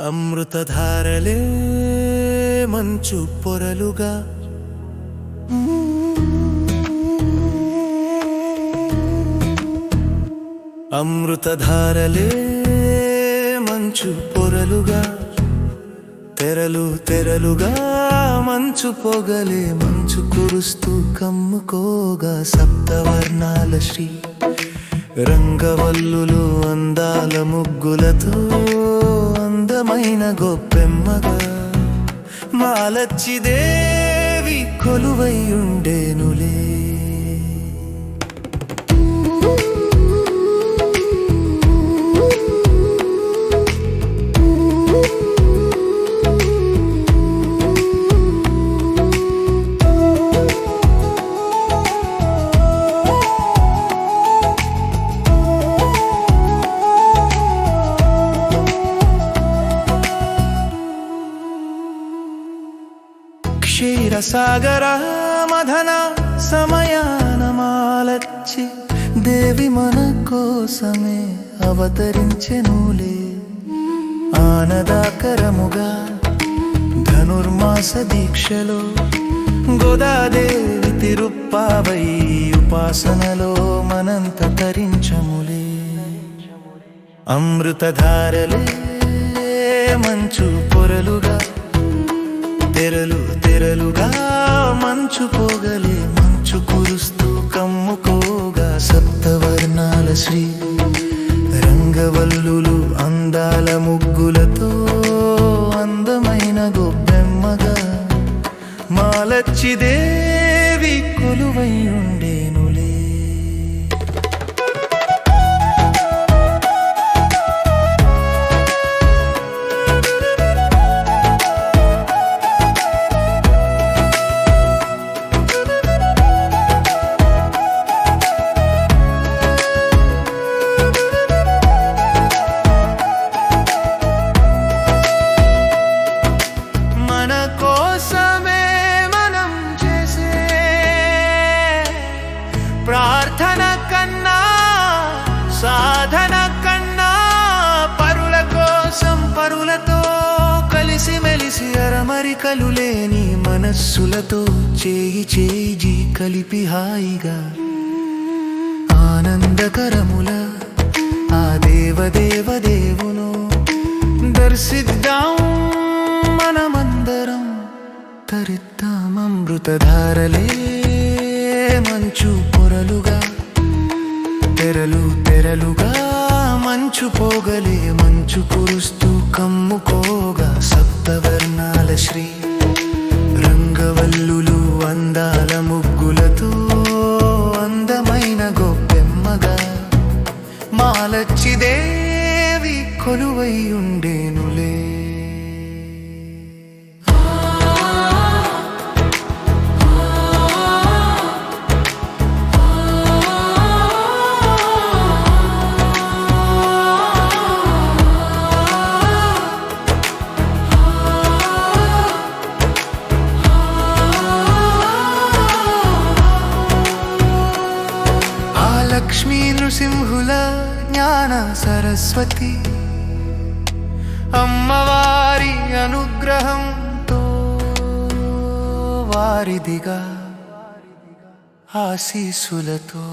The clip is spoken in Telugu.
అమృతధారలే మంచు పొరలుగా. అమృతధారలే మంచు పొరలుగా. తెరలు తెరలుగా మంచు పొగలే మంచు కురుస్తూ కమ్ముకోగా సప్తవర్ణాల శ్రీ. రంగవల్లులు అందాల ముగ్గులతో అందమైన గొప్పెమ్మగా మాలచ్చిదేవి కొలువై ఉండేనులే. సాగర మధన సమయానమాలచ్చి దేవి మన కోసమే అవతరించెనులే ఆనదాకరముగా ధనుర్మాస దీక్షలో గోదాదేవి తిరుప్పావై ఉపాసనలో మనంత తరించములే. అమృతధారలే మంచు పోగలే మంచు కురుస్తూ కమ్ముకోగా సప్తవర్ణాల శ్రీ. రంగవల్లులు అందాల ముగ్గులతో అందమైన గొప్పెమ్మగా. మాలచ్చిదే అరమరికలు లేని మనస్సులతో చేయి చేయి కలిపి హాయిగా. ఆనందకరముల ఆ దేవదేవ దేవును దర్శిద్దాం మనమందరం. తరిద్దాం అమృతధారలే మంచు పొరలుగా. తెరలు తెరలుగా మంచు పోగలే మంచు కురుస్తూ కమ్ముకోగా. సప్తవర్ణాల శ్రీ మాలచ్చిదేవి కొలువై ఉండేను. లక్ష్మీ నృసింహుల జ్ఞాన సరస్వతి. అమ్మవారి అనుగ్రహంతో వారిదిగా ఆశీసులతో